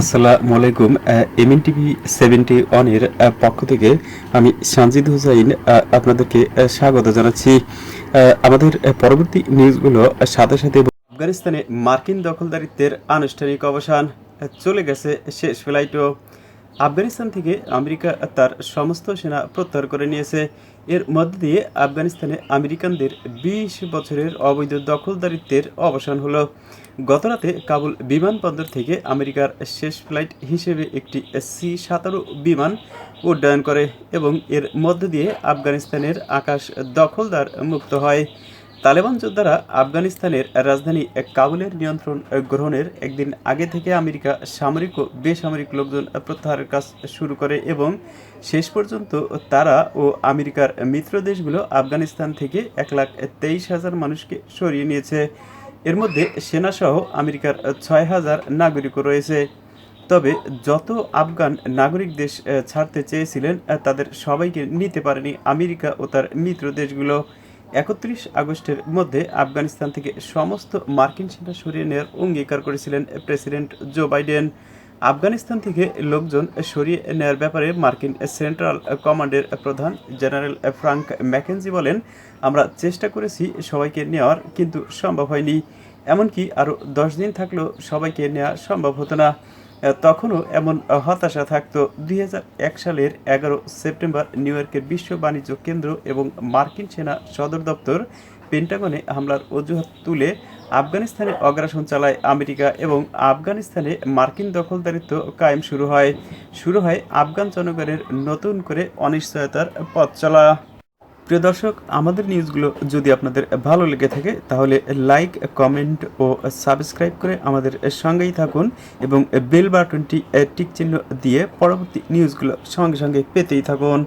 আসসালামু আলাইকুম। MN TV seventy ওয়ানের পক্ষ থেকে আমি সানজিদ হুসাইন আপনাদেরকে স্বাগত জানাচ্ছি। আমাদের পরবর্তী নিউজগুলো সাথে সাথে আফগানিস্তানে মার্কিন দখলদারিত্বের আনুষ্ঠানিক অবসান চলে গেছে শেষ ফ্লাইটও আফগানিস্তান থেকে আমেরিকা তার সমস্ত সেনা প্রত্যাহার করে নিয়েছে। এর মধ্য দিয়ে আফগানিস্তানে আমেরিকানদের বিশ বছরের অবৈধ দখলদারিত্বের অবসান হলো। গতরাতে কাবুল বিমানবন্দর থেকে আমেরিকার শেষ ফ্লাইট হিসেবে একটি সি সাতারো বিমান উড্ডয়ন করে এবং এর মধ্য দিয়ে আফগানিস্তানের আকাশ দখলদার মুক্ত হয়। তালেবান যোদ্ধারা আফগানিস্তানের রাজধানী কাবুলের নিয়ন্ত্রণ গ্রহণের একদিন আগে থেকে আমেরিকা সামরিক ও বেসামরিক লোকজন প্রত্যাহারের কাজ শুরু করে এবং শেষ পর্যন্ত তারা ও আমেরিকার মিত্র দেশগুলো আফগানিস্তান থেকে এক লাখ তেইশ হাজার মানুষকে সরিয়ে নিয়েছে। এর মধ্যে সেনাসহ আমেরিকার ছয় হাজার নাগরিকও রয়েছে। তবে যত আফগান নাগরিক দেশ ছাড়তে চেয়েছিলেন তাদের সবাইকে নিতে পারেনি আমেরিকা ও তার মিত্র দেশগুলো। একত্রিশ আগস্টের মধ্যে আফগানিস্তান থেকে সমস্ত মার্কিন সেনা সরিয়ে নেওয়ার অঙ্গীকার করেছিলেন প্রেসিডেন্ট জো বাইডেন। আফগানিস্তান থেকে লোকজন সরিয়ে নেওয়ার ব্যাপারে মার্কিন সেন্ট্রাল কমান্ডের প্রধান জেনারেল ফ্রাঙ্ক ম্যাকেনজি বলেন, আমরা চেষ্টা করেছি সবাইকে নেওয়ার, কিন্তু সম্ভব হয়নি। এমনকি আরও দশ দিন থাকলেও সবাইকে নেওয়া সম্ভব হতো না। তখনও এমন হতাশা থাকতো দুই সালের এগারো সেপ্টেম্বর নিউ ইয়র্কের বিশ্ব বাণিজ্য কেন্দ্র এবং মার্কিন সেনা সদর দপ্তর পেন্টাগনে হামলার অজুহাত তুলে আফগানিস্তানে অগ্রাসন চালায় আমেরিকা এবং আফগানিস্তানে মার্কিন দখলদারিত্ব কায়েম শুরু হয়। শুরু হয় আফগান জনগণের নতুন করে অনিশ্চয়তার পথ চলা প্রিয় দর্শক, আমাদের নিউজগুলো যদি আপনাদের ভালো লেগে থাকে, তাহলে লাইক কমেন্ট ও সাবস্ক্রাইব করে আমাদের সঙ্গেই থাকুন এবং বেল বাটনটি টিক চিহ্ন দিয়ে পরবর্তী নিউজগুলো সঙ্গে সঙ্গে পেতেই থাকুন।